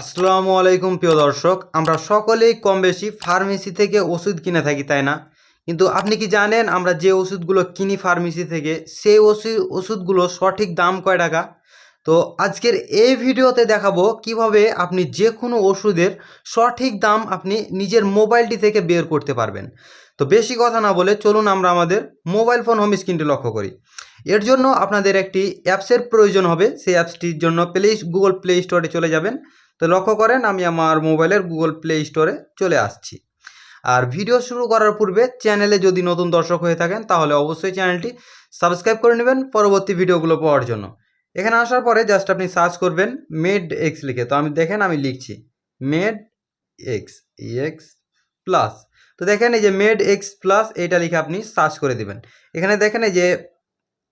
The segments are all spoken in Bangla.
আসসালামু আলাইকুম, প্রিয় দর্শক। আমরা সকলেই কম বেশি ফার্মেসি থেকে ওষুধ কিনে থাকি, তাই না? কিন্তু আপনি কি জানেন আমরা যে ওষুধগুলো কিনি ফার্মেসি থেকে, সেই ওষুধ ওষুধগুলো সঠিক দাম কয় টাকা? তো আজকের এই ভিডিওতে দেখাবো কীভাবে আপনি যে কোনো ওষুধের সঠিক দাম আপনি নিজের মোবাইলটি থেকে বের করতে পারবেন। তো বেশি কথা না বলে চলুন আমরা আমাদের মোবাইল ফোন হোম স্ক্রিনটি লক্ষ্য করি। এর জন্য আপনাদের একটি অ্যাপসের প্রয়োজন হবে। সেই অ্যাপসটির জন্য প্লে, গুগল প্লে স্টোরে চলে যাবেন। তো লক্ষ্য করেন, আমি আমার মোবাইলের গুগল প্লে স্টোরে চলে আসছি। আর ভিডিও শুরু করার পূর্বে চ্যানেলে যদি নতুন দর্শক হয়ে থাকেন, তাহলে অবশ্যই চ্যানেলটি সাবস্ক্রাইব করে নেবেন পরবর্তী ভিডিওগুলো পাওয়ার জন্য। এখানে আসার পরে জাস্ট আপনি সার্চ করবেন মেড এক্স লিখে। তো আমি দেখেন, আমি লিখছি মেড এক্স এক্স প্লাস। তো দেখেন, এই যে মেড এক্স প্লাস, এইটা লিখে আপনি সার্চ করে দিবেন। এখানে দেখেন, এই যে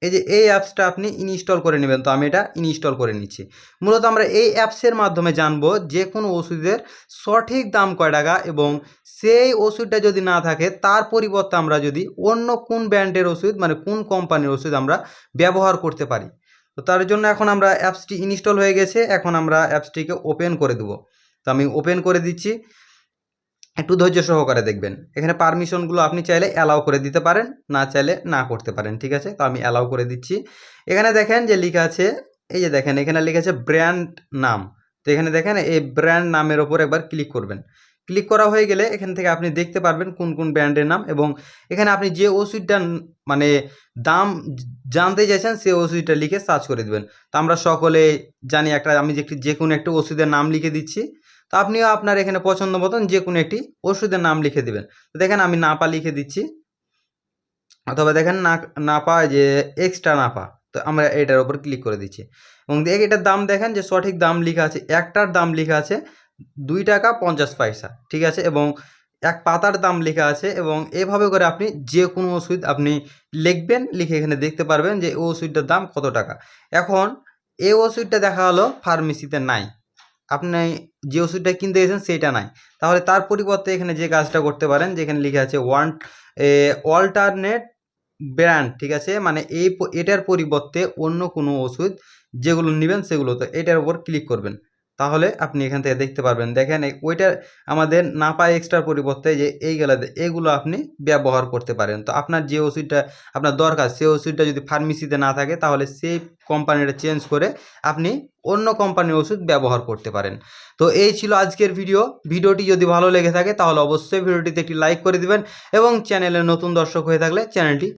এই যে এই অ্যাপসটা আপনি ইনস্টল করে নেবেন, তো আমি এটা ইনস্টল করে নিচ্ছি। মূলত আমরা এই অ্যাপসের মাধ্যমে জানব যে কোনো ওষুধের সঠিক দাম কয় টাকা এবং সেই ওষুধটা যদি না থাকে, তার পরিবর্তে আমরা যদি অন্য কোন ব্র্যান্ডের ওষুধ মানে কোন কোম্পানির ওষুধ আমরা ব্যবহার করতে পারি। তো তার জন্য এখন আমরা অ্যাপসটি ইনস্টল হয়ে গেছে, এখন আমরা অ্যাপসটিকে ওপেন করে দেবো। তো আমি ওপেন করে দিচ্ছি। একটু ধৈর্য সহকারে দেখবেন। এখানে পারমিশনগুলো আপনি চাইলে অ্যালাউ করে দিতে পারেন, না চাইলে না করতে পারেন, ঠিক আছে? তো আমি অ্যালাউ করে দিচ্ছি। এখানে দেখেন যে লেখা আছে, এই যে দেখেন, এখানে লেখা আছে ব্র্যান্ড নাম। তো এখানে দেখেন, এই ব্র্যান্ড নামের ওপর একবার ক্লিক করবেন। ক্লিক করা হয়ে গেলে এখান থেকে আপনি দেখতে পারবেন কোন কোন ব্র্যান্ডের নাম এবং এখানে আপনি যে ওষুধটা মানে দাম জানতে চাইছেন সেই ওষুধটা লিখে সার্চ করে দেবেন। তো আমরা সকলে জানি একটা, আমি যে যে কোনো একটা ওষুধের নাম লিখে দিচ্ছি। তো আপনিও আপনার এখানে পছন্দ মতন যে কোনো একটি ওষুধের নাম লিখে দেবেন। দেখেন আমি নাপা লিখে দিচ্ছি। অথবা দেখেন না নাপা যে এক্সট্রা নাপা, তো আমরা এটার উপর ক্লিক করে দিচ্ছি। এবং দেখ এটার দাম দেখেন যে সঠিক দাম লেখা আছে, একটার দাম লেখা আছে দুই টাকা পঞ্চাশ পয়সা, ঠিক আছে? এবং এক পাতার দাম লেখা আছে এবং এভাবে করে আপনি যে কোনো ওষুধ আপনি লিখবেন, লিখে এখানে দেখতে পারবেন যে ওষুধটার দাম কত টাকা। এখন এই ওষুধটা দেখা হলো ফার্মেসিতে নাই। আপনি যে ওষুধটা কিনতে গেছেন সেটা নাই। তাহলে তার পরিবর্তে এখানে যে কাজটা করতে পারেন, যেখানে লিখে আছে ওয়ান অল্টারনেট ব্র্যান্ড ঠিক আছে? মানে এই এটার পরিবর্তে অন্য কোনো ওষুধ যেগুলো নেবেন সেগুলো তো এটার উপর ক্লিক করবেন। তাহলে আপনি এখান থেকে দেখতে পারবেন। দেখেন ওইটার আমাদের না পায় এক্সট্রার পরিবর্তে যে এইগুলো এইগুলো আপনি ব্যবহার করতে পারেন। তো আপনার যে ওষুধটা, আপনার দরকার সেই ওষুধটা যদি ফার্মেসিতে না থাকে, তাহলে সেই কোম্পানিটা চেঞ্জ করে আপনি অন্য কোম্পানির ওষুধ ব্যবহার করতে পারেন। তো এই ছিল আজকের ভিডিও ভিডিওটি যদি ভালো লেগে থাকে, তাহলে অবশ্যই ভিডিওটিতে একটি লাইক করে দিবেন এবং চ্যানেলে নতুন দর্শক হয়ে থাকলে চ্যানেলটি